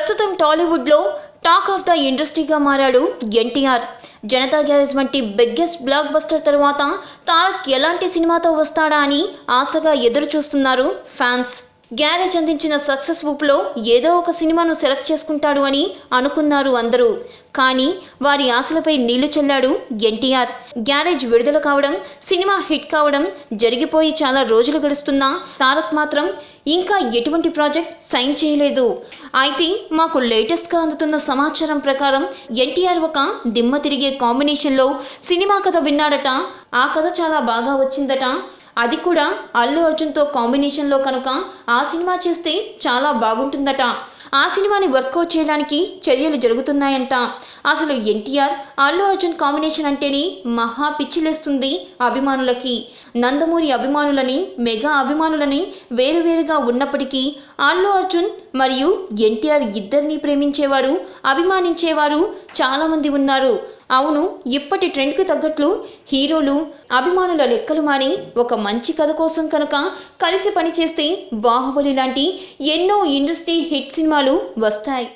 ప్రస్తుతం టాలీవుడ్లో talk of the ఇండస్ట్రీగా మారాడు ఎన్టీఆర్. జనతా గ్యారేజ్ వంటి బిగ్గెస్ట్ బ్లాక్ బస్టర్ తర్వాత తారక్ ఎలాంటి సినిమాతో వస్తాడా అని ఆశగా ఎదురు చూస్తున్నారు ఫ్యాన్స్. గ్యారేజ్ అందించిన సక్సెస్ ఊపులో ఏదో ఒక సినిమాను సెలెక్ట్ చేసుకుంటాడు అని అనుకున్నారు అందరూ. కానీ వారి ఆశలపై నీళ్ళు చల్లాడు ఎన్టీఆర్. గ్యారేజ్ విడుదల కావడం సినిమా హిట్ కావడం జరిగిపోయి చాలా రోజులు గడుస్తున్నా తారక్ మాత్రం ఇంకా ఎటువంటి ప్రాజెక్ట్ సైన్ చేయలేదు. అయితే మాకు లేటెస్ట్గా అందుతున్న సమాచారం ప్రకారం ఎన్టీఆర్ ఒక దిమ్మ తిరిగే కాంబినేషన్లో సినిమా కథ విన్నాడట. ఆ కథ చాలా బాగా వచ్చిందట. అది కూడా అల్లు అర్జున్తో కాంబినేషన్లో కనుక ఆ సినిమా చేస్తే చాలా బాగుంటుందట. ఆ సినిమాని వర్కౌట్ చేయడానికి చర్యలు జరుగుతున్నాయంట. అసలు ఎన్టీఆర్ అల్లు అర్జున్ కాంబినేషన్ అంటేనే మహా పిచ్చిలేస్తుంది అభిమానులకి. నందమూరి అభిమానులని మెగా అభిమానులని వేరువేరుగా ఉన్నప్పటికీ అల్లు అర్జున్ మరియు ఎన్టీఆర్ ఇద్దరిని ప్రేమించేవారు అభిమానించేవారు చాలామంది ఉన్నారు. అవును ఇప్పటి ట్రెండ్కి తగ్గట్లు హీరోలు అభిమానుల లెక్కలు మాని ఒక మంచి కథ కోసం కనుక కలిసి పనిచేస్తే బాహుబలి లాంటి ఎన్నో ఇండస్ట్రీ హిట్ సినిమాలు వస్తాయి.